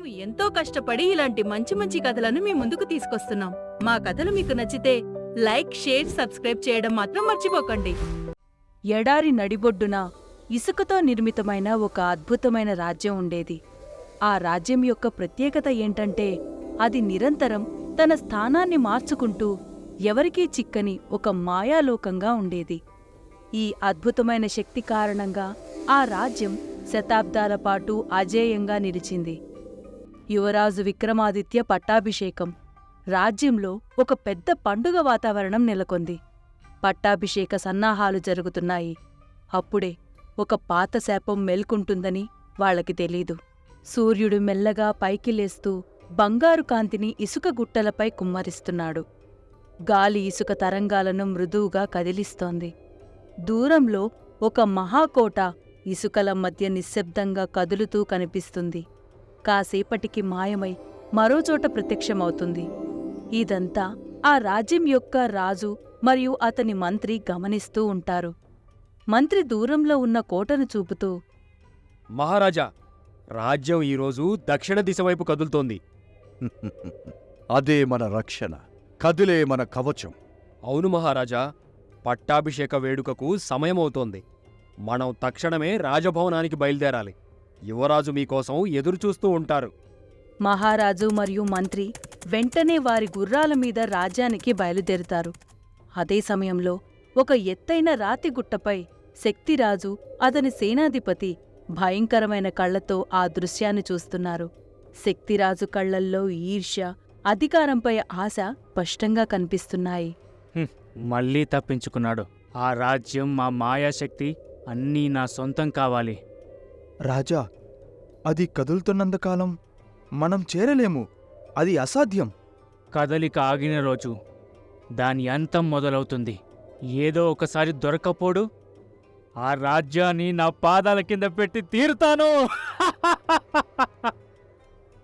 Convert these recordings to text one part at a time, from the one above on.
మేము ఎంతో కష్టపడి ఇలాంటి మంచి మంచి కథలను మీ ముందుకు తీసుకొస్తున్నాం. మా కథలు మీకు నచ్చితే లైక్ షేర్ సబ్స్క్రైబ్ చేయడం మాత్రం మర్చిపోకండి. ఎడారి నడిబొడ్డున ఇసుకతో నిర్మితమైన ఒక అద్భుతమైన రాజ్యం ఉండేది. ఆ రాజ్యం యొక్క ప్రత్యేకత ఏంటంటే అది నిరంతరం తన స్థానాన్ని మార్చుకుంటూ ఎవరికీ చిక్కని ఒక మాయాలోకంగా ఉండేది. ఈ అద్భుతమైన శక్తి కారణంగా ఆ రాజ్యం శతాబ్దాల పాటు అజేయంగా నిలిచింది. యువరాజు విక్రమాదిత్య పట్టాభిషేకం. రాజ్యంలో ఒక పెద్ద పండుగ వాతావరణం నెలకొంది. పట్టాభిషేక సన్నాహాలు జరుగుతున్నాయి. అప్పుడే ఒక పాత శాపం మేల్కుంటుందని వాళ్ళకి తెలీదు. సూర్యుడు మెల్లగా పైకి లేస్తూ బంగారు కాంతిని ఇసుక గుట్టలపై కుమ్మరిస్తున్నాడు. గాలి ఇసుక తరంగాలను మృదువుగా కదిలిస్తోంది. దూరంలో ఒక మహాకోట ఇసుకల మధ్య నిశ్శబ్దంగా కదులుతూ కనిపిస్తుంది. కాసేపటికి మాయమై మరోచోట ప్రత్యక్షమవుతుంది. ఇదంతా ఆ రాజ్యం యొక్క రాజు మరియు అతని మంత్రి గమనిస్తూ ఉంటారు. మంత్రి దూరంలో ఉన్న కోటను చూపుతూ మహారాజా రాజ్యం ఈరోజు దక్షిణ దిశ వైపు కదులుతోంది. అదే మన రక్షణ కదిలే మన కవచం. అవును మహారాజా పట్టాభిషేక వేడుకకు సమయమవుతోంది. మనం తక్షణమే రాజభవనానికి బయలుదేరాలి. యువరాజు మీకోసం ఎదురుచూస్తూ ఉంటారు. మహారాజు మరియు మంత్రి వెంటనే వారి గుర్రాల మీద రాజ్యానికి బయలుదేరుతారు. అదే సమయంలో ఒక ఎత్తైన రాతిగుట్టపై శక్తిరాజు అతని సేనాధిపతి భయంకరమైన కళ్ళతో ఆ దృశ్యాన్ని చూస్తున్నారు. శక్తిరాజు కళ్ళల్లో ఈర్ష్య అధికారంపై ఆశ స్పష్టంగా కనిపిస్తున్నాయి. మళ్ళీ తప్పించుకున్నాడు. ఆ రాజ్యం మా మాయాశక్తి అన్నీ నా సొంతం కావాలి. రాజా అది కదులుతున్నంతకాలం మనం చేరలేము. అది అసాధ్యం. కదలిక ఆగిన రోజు దాని అంతం మొదలవుతుంది. ఏదో ఒకసారి దొరకపోడు ఆ రాజ్యాన్ని నా పాదాల కింద పెట్టి తీరుతాను.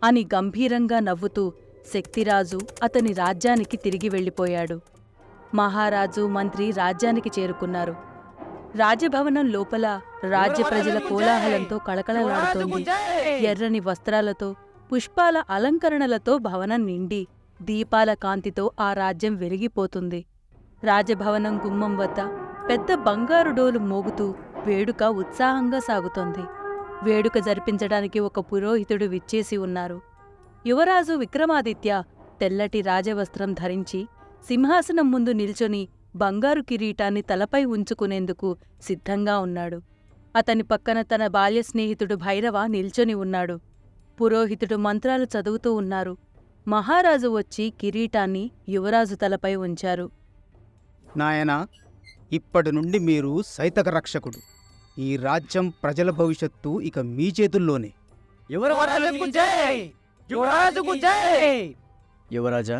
అని గంభీరంగా నవ్వుతూ శక్తిరాజు అతని రాజ్యానికి తిరిగి వెళ్ళిపోయాడు. మహారాజు మంత్రి రాజ్యానికి చేరుకున్నారు. రాజభవనం లోపల రాజ్య ప్రజల కోలాహలంతో కళకళలాడుతోంది. ఎర్రని వస్త్రాలతో పుష్పాల అలంకరణలతో భవనం నిండి దీపాల కాంతితో ఆ రాజ్యం వెలిగిపోతుంది. రాజభవనం గుమ్మం వద్ద పెద్ద బంగారు డోలు మోగుతూ వేడుక ఉత్సాహంగా సాగుతోంది. వేడుక జరిపించడానికి ఒక పురోహితుడు విచ్చేసి ఉన్నారు. యువరాజు విక్రమాదిత్య తెల్లటి రాజవస్త్రం ధరించి సింహాసనం ముందు నిల్చొని బంగారు కిరీటాన్ని తలపై ఉంచుకునేందుకు సిద్ధంగా ఉన్నాడు. అతని పక్కన తన బాల్య స్నేహితుడు భైరవ నిల్చొని ఉన్నాడు. పురోహితుడు మంత్రాలు చదువుతూ ఉన్నారు. మహారాజు వచ్చి కిరీటాన్ని యువరాజు తలపై ఉంచారు. నాయనా ఇప్పటి నుండి మీరు సైతక రక్షకుడు. ఈ రాజ్యం ప్రజల భవిష్యత్తు ఇక మీ చేతుల్లోనే. యువరాజా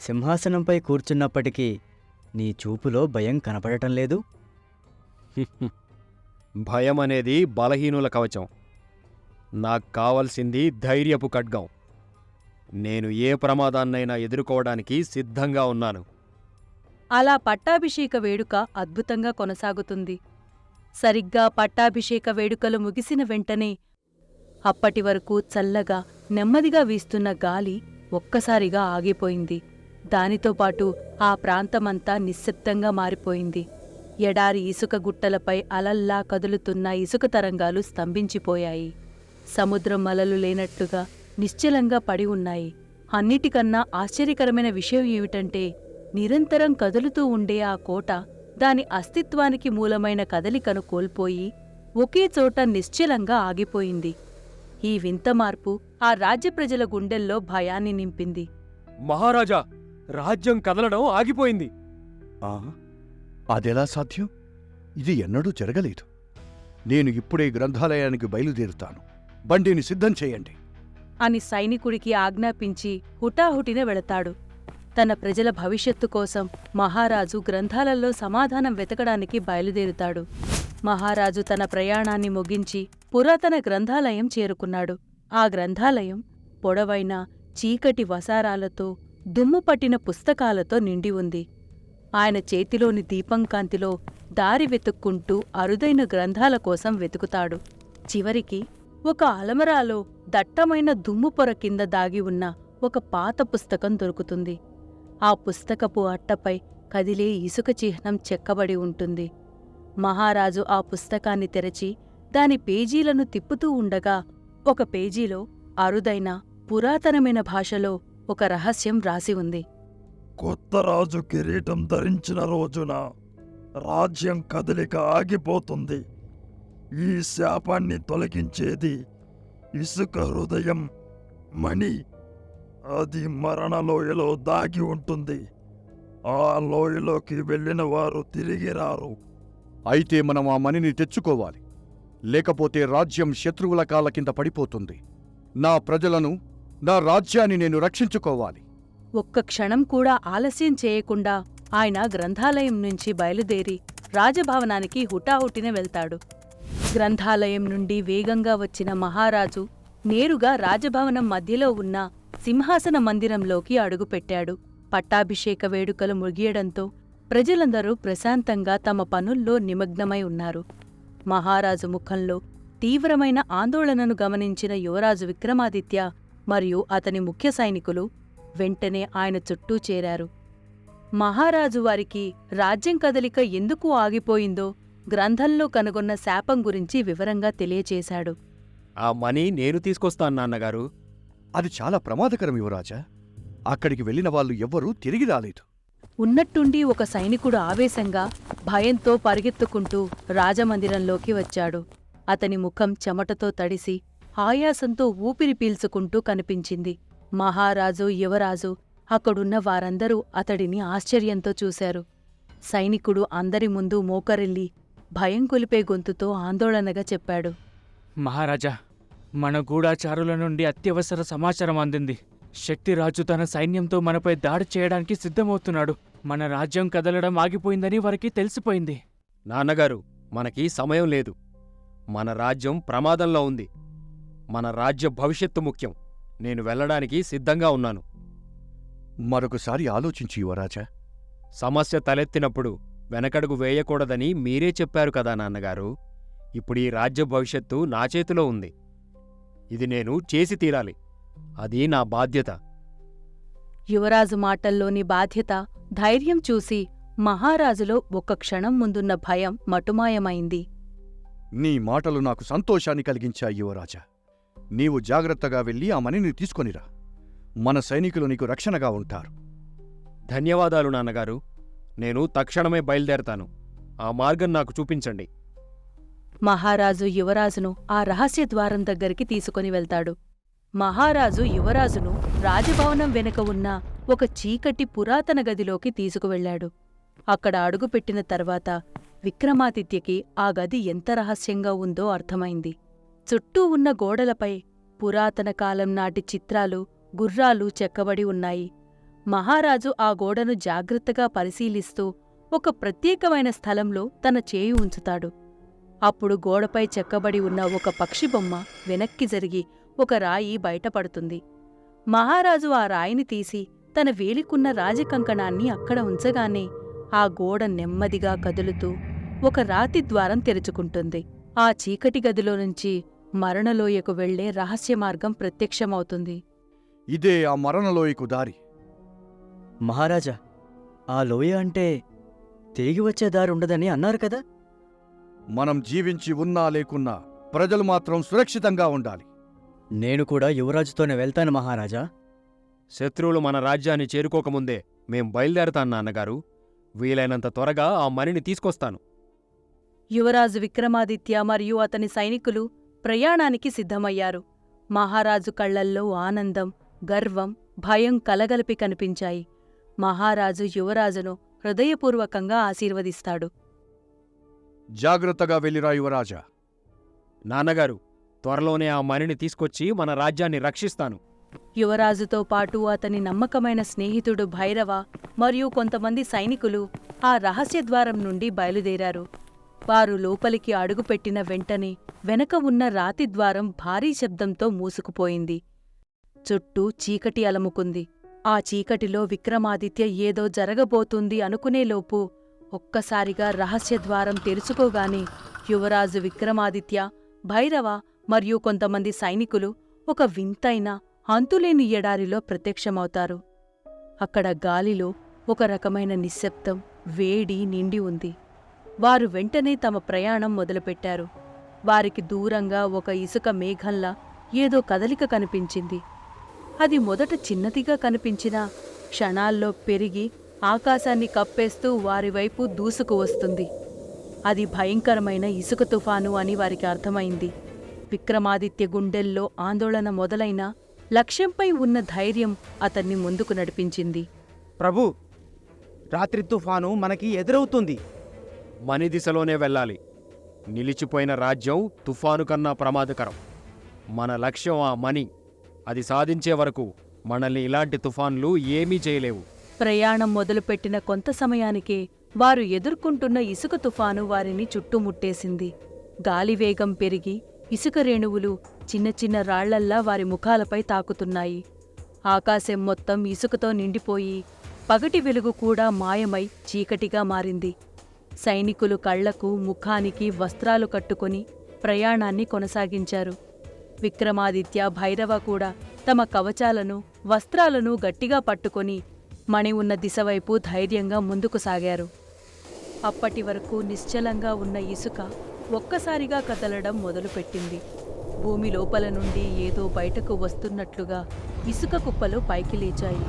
సింహాసనంపై కూర్చున్నప్పటికీ నీ చూపులో భయం కనపడటం లేదు? భయం అనేది బలహీనుల కవచం. నాకు కావలసింది ధైర్యపు ఖడ్గం. నేను ఏ ప్రమాదాన్నైనా ఎదుర్కోవడానికి సిద్ధంగా ఉన్నాను. అలా పట్టాభిషేక వేడుక అద్భుతంగా కొనసాగుతుంది. సరిగ్గా పట్టాభిషేక వేడుకలు ముగిసిన వెంటనే అప్పటి వరకు చల్లగా నెమ్మదిగా వీస్తున్న గాలి ఒక్కసారిగా ఆగిపోయింది. దానితో పాటు ఆ ప్రాంతమంతా నిశ్శబ్దంగా మారిపోయింది. ఎడారి ఇసుక గుట్టలపై అలల్లా కదులుతున్న ఇసుక తరంగాలు స్తంభించిపోయాయి. సముద్రం అలలు లేనట్టుగా నిశ్చలంగా పడి ఉన్నాయి. అన్నిటికన్నా ఆశ్చర్యకరమైన విషయం ఏమిటంటే నిరంతరం కదులుతూ ఉండే ఆ కోట దాని అస్తిత్వానికి మూలమైన కదలికను కోల్పోయి ఒకే చోట నిశ్చలంగా ఆగిపోయింది. ఈ వింత మార్పు ఆ రాజ్య ప్రజల గుండెల్లో భయాన్ని నింపింది. మహారాజా రాజ్యం కదలడం ఆగిపోయింది. ఆ అదెలా సాధ్యం? ఇది ఎన్నడూ జరగలేదు. నేను ఇప్పుడే గ్రంథాలయానికి బయలుదేరుతాను. బండిని సిద్ధం చేయండి. అని సైనికుడికి ఆజ్ఞాపించి హుటాహుటిన వెళతాడు. తన ప్రజల భవిష్యత్తు కోసం మహారాజు గ్రంథాలలో సమాధానం వెతకడానికి బయలుదేరుతాడు. మహారాజు తన ప్రయాణాన్ని ముగించి పురాతన గ్రంథాలయం చేరుకున్నాడు. ఆ గ్రంథాలయం పొడవైన చీకటి వసారాలతో దుమ్ము పట్టిన పుస్తకాలతో నిండి ఉంది. ఆయన చేతిలోని దీపం కాంతిలో దారి వెతుక్కుంటూ అరుదైన గ్రంథాల కోసం వెతుకుతాడు. చివరికి ఒక అలమరాలో దట్టమైన దుమ్ము పొర కింద దాగి ఉన్న ఒక పాత పుస్తకం దొరుకుతుంది. ఆ పుస్తకపు అట్టపై కదిలే ఇసుక చిహ్నం చెక్కబడి ఉంటుంది. మహారాజు ఆ పుస్తకాన్ని తెరచి దాని పేజీలను తిప్పుతూ ఉండగా ఒక పేజీలో అరుదైన పురాతనమైన భాషలో ఒక రహస్యం రాసి ఉంది. కొత్త రాజు కిరీటం ధరించిన రోజున రాజ్యం కదలిక ఆగిపోతుంది. ఈ శాపాన్ని తొలగించేది ఇసుక హృదయం మణి. అది మరణ లోయలో దాగి ఉంటుంది. ఆ లోయలోకి వెళ్ళిన వారు తిరిగి రారు. అయితే మనం ఆ మణిని తెచ్చుకోవాలి. లేకపోతే రాజ్యం శత్రువుల కాళ్ళ కింద పడిపోతుంది. నా ప్రజలను నా రాజ్యాన్ని నేను రక్షించుకోవాలి. ఒక్క క్షణం కూడా ఆలస్యం చేయకుండా ఆయన గ్రంథాలయం నుంచి బయలుదేరి రాజభవనానికి హుటాహుటిన వెళ్తాడు. గ్రంథాలయం నుండి వేగంగా వచ్చిన మహారాజు నేరుగా రాజభవనం మధ్యలో ఉన్న సింహాసన మందిరంలోకి అడుగుపెట్టాడు. పట్టాభిషేక వేడుకలు ముగియడంతో ప్రజలందరూ ప్రశాంతంగా తమ పనుల్లో నిమగ్నమై ఉన్నారు. మహారాజు ముఖంలో తీవ్రమైన ఆందోళనను గమనించిన యువరాజు విక్రమాదిత్య మరియు అతని ముఖ్య సైనికులు వెంటనే ఆయన చుట్టూ చేరారు. మహారాజు వారికి రాజ్యం కదలిక ఎందుకు ఆగిపోయిందో గ్రంథంలో కనుగొన్న శాపం గురించి వివరంగా తెలియచేశాడు. ఆ మనీ నేను తీసుకొస్తాను నాన్నగారు. అది చాలా ప్రమాదకరం యువరాజా అక్కడికి వెళ్ళిన వాళ్ళు ఎవ్వరూ తిరిగి రాలేదు. ఉన్నట్టుండి ఒక సైనికుడు ఆవేశంగా భయంతో పరిగెత్తుకుంటూ రాజమందిరంలోకి వచ్చాడు. అతని ముఖం చెమటతో తడిసి ఆయాసంతో ఊపిరి పీల్చుకుంటూ కనిపించింది. మహారాజు యువరాజు అక్కడున్న వారందరూ అతడిని ఆశ్చర్యంతో చూశారు. సైనికుడు అందరి ముందు మోకరిల్లి భయం కొలిపే గొంతుతో ఆందోళనగా చెప్పాడు. మహారాజా మన గూఢాచారుల నుండి అత్యవసర సమాచారం అందింది. శక్తిరాజు తన సైన్యంతో మనపై దాడి చేయడానికి సిద్ధమవుతున్నాడు. మన రాజ్యం కదలడం ఆగిపోయిందని వారికి తెలిసిపోయింది. నాన్నగారు మనకి సమయం లేదు. మన రాజ్యం ప్రమాదంలో ఉంది. మన రాజ్య భవిష్యత్తు ముఖ్యం. నేను వెళ్ళడానికి సిద్ధంగా ఉన్నాను. మరొకసారి ఆలోచించి యువరాజా. సమస్య తలెత్తినప్పుడు వెనకడుగు వేయకూడదని మీరే చెప్పారు కదా నాన్నగారు. ఇప్పుడు ఈ రాజ్య భవిష్యత్తు నా చేతిలో ఉంది. ఇది నేను చేసి తీరాలి. అది నా బాధ్యత. యువరాజు మాటల్లోని బాధ్యత ధైర్యం చూసి మహారాజులో ఒక్క క్షణం ముందున్న భయం మటుమాయమైంది. నీ మాటలు నాకు సంతోషాన్ని కలిగించాయి యువరాజా. నీవు జాగ్రత్తగా వెళ్ళి ఆ మణిని తీసుకొనిరా. మన సైనికులు నీకు రక్షణగా ఉంటారు. ధన్యవాదాలు నాన్నగారు. నేను తక్షణమే బయలుదేరతాను. ఆ మార్గం నాకు చూపించండి. మహారాజు యువరాజును ఆ రహస్య ద్వారం దగ్గరికి తీసుకొని వెళ్తాడు. మహారాజు యువరాజును రాజభవనం వెనుక ఉన్న ఒక చీకటి పురాతన గదిలోకి తీసుకువెళ్ళాడు. అక్కడ అడుగుపెట్టిన తర్వాత విక్రమాదిత్యకి ఆ గది ఎంత రహస్యంగా ఉందో అర్థమైంది. చుట్టూ ఉన్న గోడలపై పురాతన కాలం నాటి చిత్రాలు గుర్రాలు చెక్కబడి ఉన్నాయి. మహారాజు ఆ గోడను జాగ్రత్తగా పరిశీలిస్తూ ఒక ప్రత్యేకమైన స్థలంలో తన చేయి ఉంచుతాడు. అప్పుడు గోడపై చెక్కబడి ఉన్న ఒక పక్షి బొమ్మ వెనక్కి జరిగి ఒక రాయి బయటపడుతుంది. మహారాజు ఆ రాయిని తీసి తన వేలికున్న రాజకంకణాన్ని అక్కడ ఉంచగానే ఆ గోడ నెమ్మదిగా కదులుతూ ఒక రాతి ద్వారం తెరుచుకుంటుంది. ఆ చీకటి గదిలో నుంచి మరణలోయకు వెళ్ళే రహస్య మార్గం ప్రత్యక్షమవుతుంది. ఇదే ఆ మరణలోయకు దారి. మహారాజా ఆ లోయ అంటే తిరిగి వచ్చే దారి ఉండదని అన్నారు కదా? మనం జీవించి ఉన్నా లేకున్నా ప్రజలు మాత్రం సురక్షితంగా ఉండాలి. నేను కూడా యువరాజుతోనే వెళ్తాను మహారాజా. శత్రువులు మన రాజ్యాన్ని చేరుకోకముందే మేం బయలుదేరతాను నాన్నగారు. వీలైనంత త్వరగా ఆ మణిని తీసుకొస్తాను. యువరాజు విక్రమాదిత్య మరియు అతని సైనికులు ప్రయాణానికి సిద్ధమయ్యారు. మహారాజు కళ్ళల్లో ఆనందం గర్వం భయం కలగలిపి కనిపించాయి. మహారాజు యువరాజును హృదయపూర్వకంగా ఆశీర్వదిస్తాడు. జాగ్రత్తగా వెళ్ళిరా యువరాజా. నాన్నగారు త్వరలోనే ఆ మణిని తీసుకొచ్చి మన రాజ్యాన్ని రక్షిస్తాను. యువరాజుతో పాటు అతని నమ్మకమైన స్నేహితుడు భైరవ మరియు కొంతమంది సైనికులు ఆ రహస్యద్వారం నుండి బయలుదేరారు. వారు లోపలికి అడుగుపెట్టిన వెంటనే వెనక ఉన్న రాతి ద్వారం భారీ శబ్దంతో మూసుకుపోయింది. చుట్టూ చీకటి అలముకుంది. ఆ చీకటిలో విక్రమాదిత్య ఏదో జరగబోతుంది అనుకునేలోపు ఒక్కసారిగా రహస్యద్వారం తెరుచుకోగానే యువరాజు విక్రమాదిత్య భైరవ మరియు కొంతమంది సైనికులు ఒక వింతైన అంతులేని ఎడారిలో ప్రత్యక్షమవుతారు. అక్కడ గాలిలో ఒక రకమైన నిశ్శబ్దం వేడి నిండి ఉంది. వారు వెంటనే తమ ప్రయాణం మొదలుపెట్టారు. వారికి దూరంగా ఒక ఇసుక మేఘంలా ఏదో కదలిక కనిపించింది. అది మొదట చిన్నదిగా కనిపించినా క్షణాల్లో పెరిగి ఆకాశాన్ని కప్పేస్తూ వారివైపు దూసుకు వస్తుంది. అది భయంకరమైన ఇసుక తుఫాను అని వారికి అర్థమైంది. విక్రమాదిత్య గుండెల్లో ఆందోళన మొదలైన లక్ష్యంపై ఉన్న ధైర్యం అతన్ని ముందుకు నడిపించింది. ప్రభు రాత్రి తుఫాను మనకి ఎదురవుతుంది. మని దిశలోనే వెళ్ళాలి. నిలిచిపోయిన రాజ్యం తుఫాను కన్నా ప్రమాదకరం. మన లక్ష్యం ఆ మని. అది సాధించే వరకు మనల్ని ఇలాంటి తుఫాన్లు ఏమీ చేయలేవు. ప్రయాణం మొదలుపెట్టిన కొంత సమయానికే వారు ఎదుర్కొంటున్న ఇసుక తుఫాను వారిని చుట్టుముట్టేసింది. గాలివేగం పెరిగి ఇసుక రేణువులు చిన్న చిన్న రాళ్ళల్లా వారి ముఖాలపై తాకుతున్నాయి. ఆకాశం మొత్తం ఇసుకతో నిండిపోయి పగటి వెలుగు కూడా మాయమై చీకటిగా మారింది. సైనికులు కళ్ళకు ముఖానికి వస్త్రాలు కట్టుకొని ప్రయాణాన్ని కొనసాగించారు. విక్రమాదిత్య భైరవ కూడా తమ కవచాలను వస్త్రాలను గట్టిగా పట్టుకొని మణి ఉన్న దిశవైపు ధైర్యంగా ముందుకు సాగారు. అప్పటి వరకు నిశ్చలంగా ఉన్న ఇసుక ఒక్కసారిగా కదలడం మొదలుపెట్టింది. భూమి లోపల నుండి ఏదో బయటకు వస్తున్నట్లుగా ఇసుక కుప్పలు పైకి లేచాయి.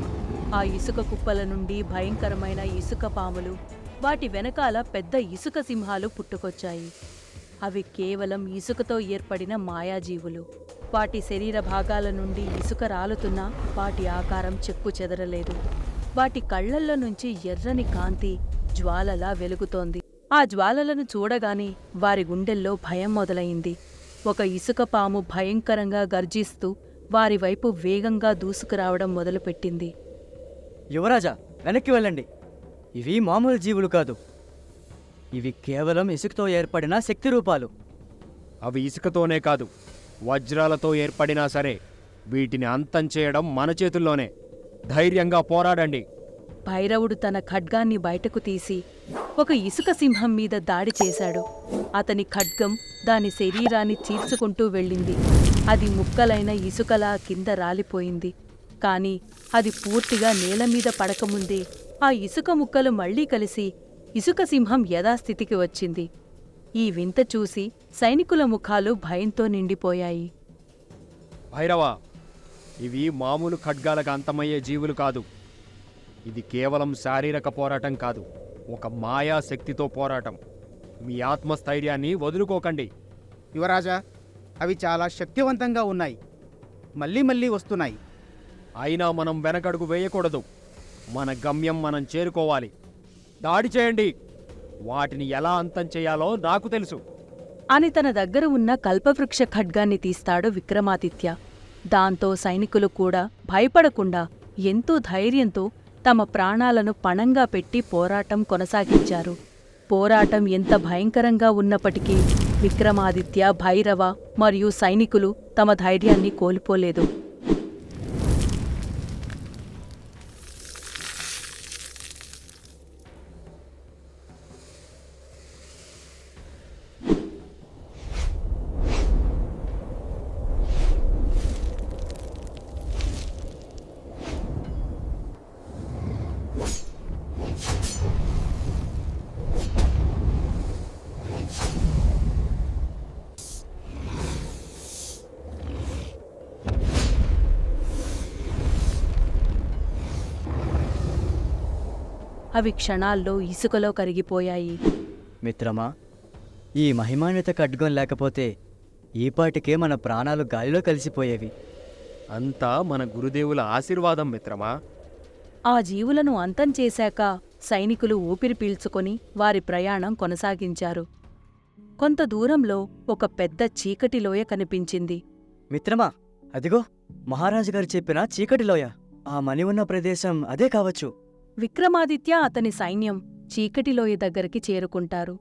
ఆ ఇసుక కుప్పల నుండి భయంకరమైన ఇసుక పాములు వాటి వెనకాల పెద్ద ఇసుక సింహాలు పుట్టుకొచ్చాయి. అవి కేవలం ఇసుకతో ఏర్పడిన మాయాజీవులు. వాటి శరీర భాగాల నుండి ఇసుక రాలుతున్నా వాటి ఆకారం చెక్కు చెదరలేదు. వాటి కళ్ళల్లో నుంచి ఎర్రని కాంతి జ్వాలలా వెలుగుతోంది. ఆ జ్వాలలను చూడగానే వారి గుండెల్లో భయం మొదలైంది. ఒక ఇసుక పాము భయంకరంగా గర్జిస్తూ వారి వైపు వేగంగా దూసుకురావడం మొదలుపెట్టింది. యువరాజా వెనక్కి వెళ్ళండి. ఇవి మామూలు జీవులు కాదు. ఇవి కేవలం ఇసుకతో ఏర్పడిన శక్తి రూపాలు. అవి ఇసుకతోనే కాదు వజ్రాలతో ఏర్పడినా సరే వీటిని అంతం చేయడం మన చేతుల్లోనే. ధైర్యంగా పోరాడండి. భైరవుడు తన ఖడ్గాన్ని బయటకు తీసి ఒక ఇసుక సింహం మీద దాడి చేశాడు. అతని ఖడ్గం దాని శరీరాన్ని చీల్చుకుంటూ వెళ్ళింది. అది ముక్కలైన ఇసుకలా కింద రాలిపోయింది. కాని అది పూర్తిగా నేల మీద పడకముందే ఆ ఇసుక ముక్కలు మళ్ళీ కలిసి ఇసుక సింహం యథాస్థితికి వచ్చింది. ఈ వింత చూసి సైనికుల ముఖాలు భయంతో నిండిపోయాయి. భైరవ ఇవి మామూలు ఖడ్గాలకు అంతమయ్యే జీవులు కాదు. ఇది కేవలం శారీరక పోరాటం కాదు ఒక మాయా శక్తితో పోరాటం. మీ ఆత్మస్థైర్యాన్ని వదులుకోకండి. యువరాజా అవి చాలా శక్తివంతంగా ఉన్నాయి. మళ్ళీ మళ్ళీ వస్తున్నాయి. అయినా మనం వెనకడుగు వేయకూడదు. మన గమ్యం మనం చేరుకోవాలి. దాడి చేయండి. వాటిని ఎలా అంతం చేయాలో నాకు తెలుసు. అని తన దగ్గర ఉన్న కల్పవృక్ష ఖడ్గాన్ని తీస్తాడు విక్రమాదిత్య. దాంతో సైనికులు కూడా భయపడకుండా ఎంతో ధైర్యంతో తమ ప్రాణాలను పణంగా పెట్టి పోరాటం కొనసాగించారు. పోరాటం ఎంత భయంకరంగా ఉన్నప్పటికీ విక్రమాదిత్య భైరవ మరియు సైనికులు తమ ధైర్యాన్ని కోల్పోలేదు. అవి క్షణాల్లో ఇసుకలో కరిగిపోయాయి. మిత్రమా ఈ మహిమాన్విత ఖడ్గం లేకపోతే ఈపాటికే మన ప్రాణాలు గాలిలో కలిసిపోయేవి. అంతా మన గురుదేవుల ఆశీర్వాదం మిత్రమా. ఆ జీవులను అంతం చేశాక సైనికులు ఊపిరి పీల్చుకొని వారి ప్రయాణం కొనసాగించారు. కొంత దూరంలో ఒక పెద్ద చీకటి లోయ కనిపించింది. మిత్రమా అదిగో మహారాజు గారు చెప్పిన చీకటి లోయ. ఆ మణి ఉన్న ప్రదేశం అదే కావచ్చు. విక్రమాదిత్య అతని సైన్యం చీకటిలోయ దగ్గరికి చేరుకుంటారు.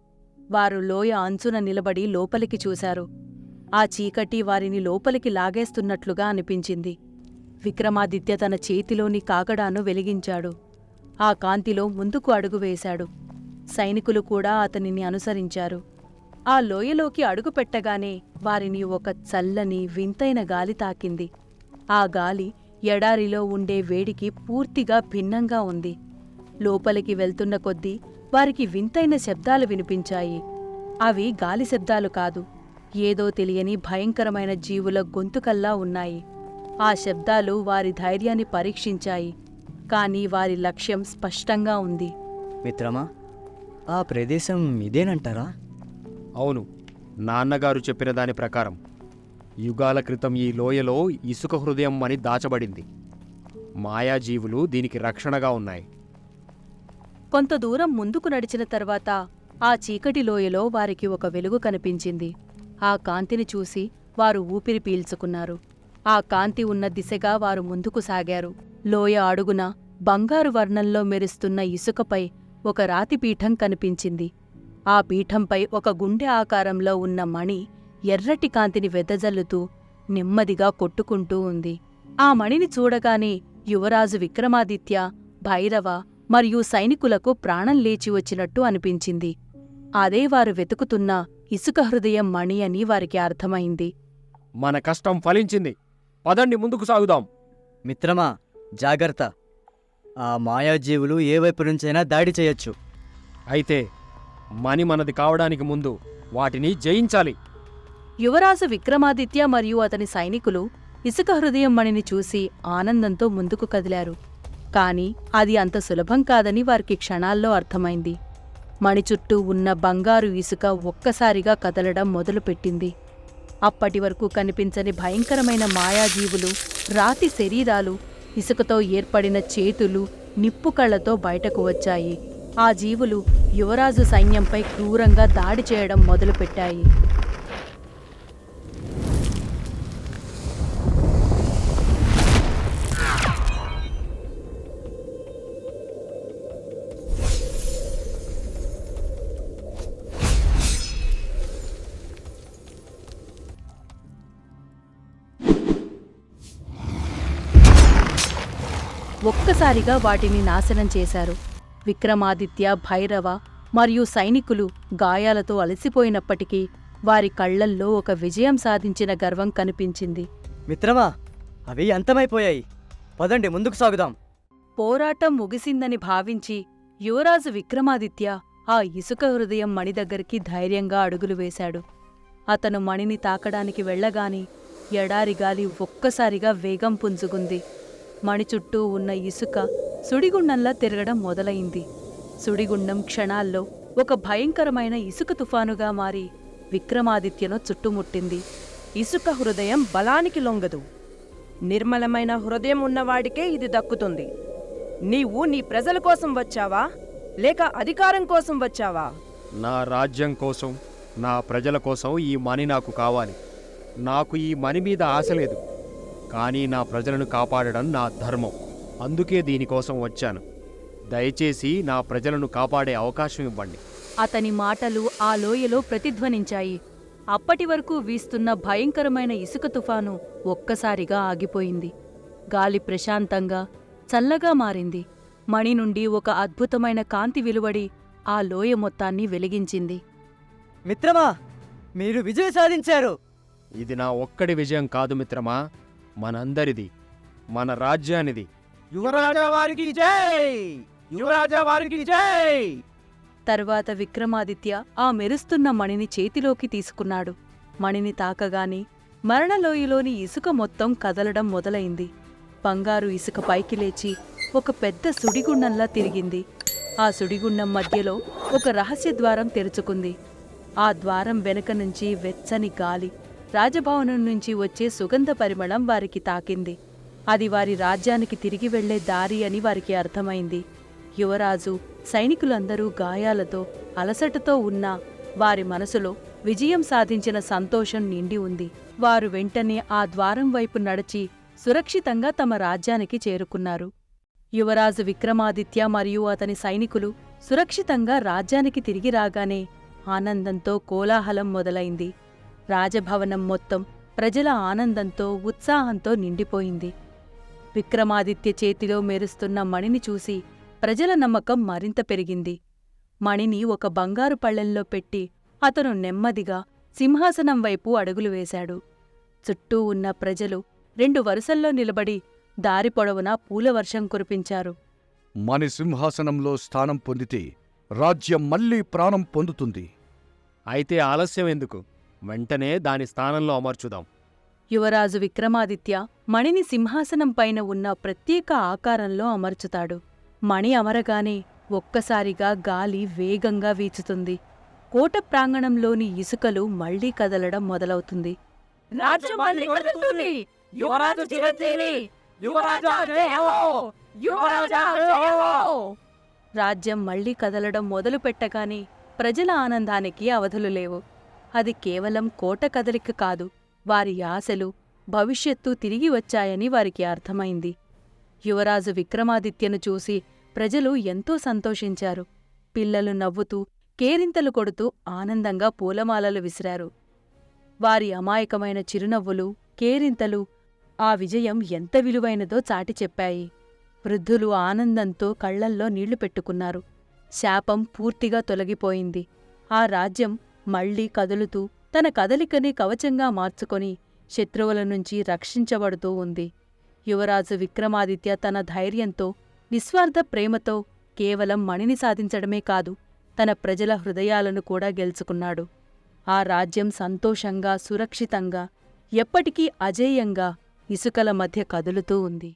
వారు లోయ అంచున నిలబడి లోపలికి చూశారు. ఆ చీకటి వారిని లోపలికి లాగేస్తున్నట్లుగా అనిపించింది. విక్రమాదిత్య తన చేతిలోని కాగడాను వెలిగించాడు. ఆ కాంతిలో ముందుకు అడుగు వేశాడు. సైనికులు కూడా అతనిని అనుసరించారు. ఆ లోయలోకి అడుగుపెట్టగానే వారిని ఒక చల్లని వింతైన గాలి తాకింది. ఆ గాలి ఎడారిలో ఉండే వేడికి పూర్తిగా భిన్నంగా ఉంది. లోపలికి వెళ్తున్న కొద్దీ వారికి వింతైన శబ్దాలు వినిపించాయి. అవి గాలి శబ్దాలు కాదు. ఏదో తెలియని భయంకరమైన జీవుల గొంతుకల్లా ఉన్నాయి. ఆ శబ్దాలు వారి ధైర్యాన్ని పరీక్షించాయి. కానీ వారి లక్ష్యం స్పష్టంగా ఉంది. మిత్రమా ఆ ప్రదేశం ఇదేనంటారా? అవును. నాన్నగారు చెప్పిన దాని ప్రకారం యుగాల క్రితం ఈ లోయలో ఇసుక హృదయం అని దాచబడింది. మాయాజీవులు దీనికి రక్షణగా ఉన్నాయి. కొంత దూరం ముందుకు నడిచిన తర్వాత ఆ చీకటి లోయలో వారికి ఒక వెలుగు కనిపించింది. ఆ కాంతిని చూసి వారు ఊపిరి పీల్చుకున్నారు. ఆ కాంతి ఉన్న దిశగా వారు ముందుకు సాగారు. లోయ అడుగున బంగారు వర్ణంలో మెరుస్తున్న ఇసుకపై ఒక రాతిపీఠం కనిపించింది. ఆ పీఠంపై ఒక గుండె ఆకారంలో ఉన్న మణి ఎర్రటి కాంతిని వెదజల్లుతూ నెమ్మదిగా కొట్టుకుంటూ ఉంది. ఆ మణిని చూడగానే యువరాజు విక్రమాదిత్య భైరవ మరియు సైనికులకు ప్రాణం లేచి వచ్చినట్టు అనిపించింది. అదే వారు వెతుకుతున్న ఇసుక హృదయం మణి అని వారికి అర్థమైంది. మన కష్టం ఫలించింది. పదండి ముందుకు సాగుదాం. మిత్రమా జాగ్రత్త. ఆ మాయాజీవులు ఏ వైపు నుంచైనా దాడి చేయొచ్చు. అయితే మని మనది కావడానికి ముందు వాటిని జయించాలి. యువరాజు విక్రమాదిత్య మరియు అతని సైనికులు ఇసుక హృదయం మణిని చూసి ఆనందంతో ముందుకు కదిలారు. కాని అది అంత సులభం కాదని వారికి క్షణాల్లో అర్థమైంది. మణి చుట్టూ ఉన్న బంగారు ఇసుక ఒక్కసారిగా కదలడం మొదలుపెట్టింది. అప్పటి వరకు కనిపించని భయంకరమైన మాయాజీవులు రాతి శరీరాలు ఇసుకతో ఏర్పడిన చేతులు నిప్పు కళ్ళతో బయటకు వచ్చాయి. ఆ జీవులు యువరాజు సైన్యంపై క్రూరంగా దాడి చేయడం మొదలుపెట్టాయి. ఒక్కసారిగా వాటిని నాశనం చేశారు. విక్రమాదిత్య భైరవ మరియు సైనికులు గాయాలతో అలసిపోయినప్పటికీ వారి కళ్ళల్లో ఒక విజయం సాధించిన గర్వం కనిపించింది. మిత్రమా అవి అంతమైపోయాయి. పదండి ముందుకు సాగుదాం. పోరాటం ముగిసిందని భావించి యువరాజు విక్రమాదిత్య ఆ ఇసుక హృదయం మణి దగ్గరికి ధైర్యంగా అడుగులు వేశాడు. అతను మణిని తాకడానికి వెళ్ళగాని ఎడారి గాలి ఒక్కసారిగా వేగం పుంజుకుంది. మణి చుట్టూ ఉన్న ఇసుక సుడిగుండంలా తిరగడం మొదలైంది. సుడిగుండం క్షణాల్లో ఒక భయంకరమైన ఇసుక తుఫానుగా మారి విక్రమాదిత్యను చుట్టుముట్టింది. ఇసుక హృదయం బలానికి లొంగదు. నిర్మలమైన హృదయం ఉన్నవాడికే ఇది దక్కుతుంది. నీవు నీ ప్రజల కోసం వచ్చావా? లేక అధికారం కోసం వచ్చావా? నా రాజ్యం కోసం నా ప్రజల కోసం ఈ మణి నాకు కావాలి. నాకు ఈ మణి మీద ఆశ లేదు. కానీ నా ప్రజలను కాపాడడం నా ధర్మం. అందుకే దీనికోసం వచ్చాను. దయచేసి నా ప్రజలను కాపాడే అవకాశం ఇవ్వండి. అతని మాటలు ఆ లోయలో ప్రతిధ్వనించాయి. అప్పటి వరకు వీస్తున్న భయంకరమైన ఇసుక తుఫాను ఒక్కసారిగా ఆగిపోయింది. గాలి ప్రశాంతంగా చల్లగా మారింది. మణి నుండి ఒక అద్భుతమైన కాంతి వెలువడి ఆ లోయ మొత్తాన్ని వెలిగించింది. మిత్రమా మీరు విజయం సాధించారు. ఇది నా ఒక్కడి విజయం కాదు మిత్రమా. మనందరిది మన రాజ్యానిది. యువరాజా వారికి జై! యువరాజా వారికి జై! తర్వాత విక్రమాదిత్య ఆ మెరుస్తున్న మణిని చేతిలోకి తీసుకున్నాడు. మణిని తాకగానే మరణలోయలోని ఇసుక మొత్తం కదలడం మొదలైంది. బంగారు ఇసుక పైకి లేచి ఒక పెద్ద సుడిగుండంలా తిరిగింది. ఆ సుడిగుండం మధ్యలో ఒక రహస్య ద్వారం తెరుచుకుంది. ఆ ద్వారం వెనుక నుంచి వెచ్చని గాలి రాజభవనం నుంచి వచ్చే సుగంధ పరిమళం వారికి తాకింది. అది వారి రాజ్యానికి తిరిగి వెళ్ళే దారి అని వారికి అర్థమైంది. యువరాజు సైనికులందరూ గాయాలతో అలసటతో ఉన్నా వారి మనసులో విజయం సాధించిన సంతోషం నిండి ఉంది. వారు వెంటనే ఆ ద్వారం వైపు నడిచి సురక్షితంగా తమ రాజ్యానికి చేరుకున్నారు. యువరాజు విక్రమాదిత్య మరియు అతని సైనికులు సురక్షితంగా రాజ్యానికి తిరిగి రాగానే ఆనందంతో కోలాహలం మొదలైంది. రాజభవనం మొత్తం ప్రజల ఆనందంతో ఉత్సాహంతో నిండిపోయింది. విక్రమాదిత్య చేతిలో మెరుస్తున్న మణిని చూసి ప్రజల నమ్మకం మరింత పెరిగింది. మణిని ఒక బంగారు పళ్ళెంలో పెట్టి అతను నెమ్మదిగా సింహాసనం వైపు అడుగులు వేశాడు. చుట్టూ ఉన్న ప్రజలు రెండు వరుసల్లో నిలబడి దారి పొడవునా పూలవర్షం కురిపించారు. మని సింహాసనంలో స్థానం పొందితే రాజ్యం మళ్ళీ ప్రాణం పొందుతుంది. అయితే ఆలస్యం ఎందుకు? వెంటనే దాని స్థానంలో అమర్చుదాం యువరాజు విక్రమాదిత్య మణిని సింహాసనం పైన ఉన్న ప్రత్యేక ఆకారంలో అమర్చుతాడు మణి అమరగానే ఒక్కసారిగా గాలి వేగంగా వీచుతుంది కోట ప్రాంగణంలోని ఇసుకలు మళ్ళీ కదలడం మొదలవుతుంది రాజ్యం మళ్ళీ కదులుతుంది. యువరాజు చిరంజీవి! యువరాజా జయహో! యువరాజా జయహో! రాజ్యం మళ్ళీ కదలడం మొదలు పెట్టగానే ప్రజల ఆనందానికి అవధులు లేవు అది కేవలం కోట కదలిక కాదు వారి ఆశలు భవిష్యత్తు తిరిగి వచ్చాయని వారికి అర్థమైంది. యువరాజు విక్రమాదిత్యను చూసి ప్రజలు ఎంతో సంతోషించారు. పిల్లలు నవ్వుతూ కేరింతలు కొడుతూ ఆనందంగా పూలమాలలు విసిరారు. వారి అమాయకమైన చిరునవ్వులు కేరింతలు ఆ విజయం ఎంత విలువైనదో చాటి చెప్పాయి. వృద్ధులు ఆనందంతో కళ్ళల్లో నీళ్ళు పెట్టుకున్నారు. శాపం పూర్తిగా తొలగిపోయింది. ఆ రాజ్యం మళ్ళీ కదులుతూ తన కదలికని కవచంగా మార్చుకొని శత్రువుల నుంచి రక్షించబడుతూ ఉంది. యువరాజు విక్రమాదిత్య తన ధైర్యంతో నిస్వార్థ ప్రేమతో కేవలం మణిని సాధించడమే కాదు తన ప్రజల హృదయాలను కూడా గెలుచుకున్నాడు. ఆ రాజ్యం సంతోషంగా సురక్షితంగా ఎప్పటికీ అజేయంగా ఇసుకల మధ్య కదులుతూ ఉంది.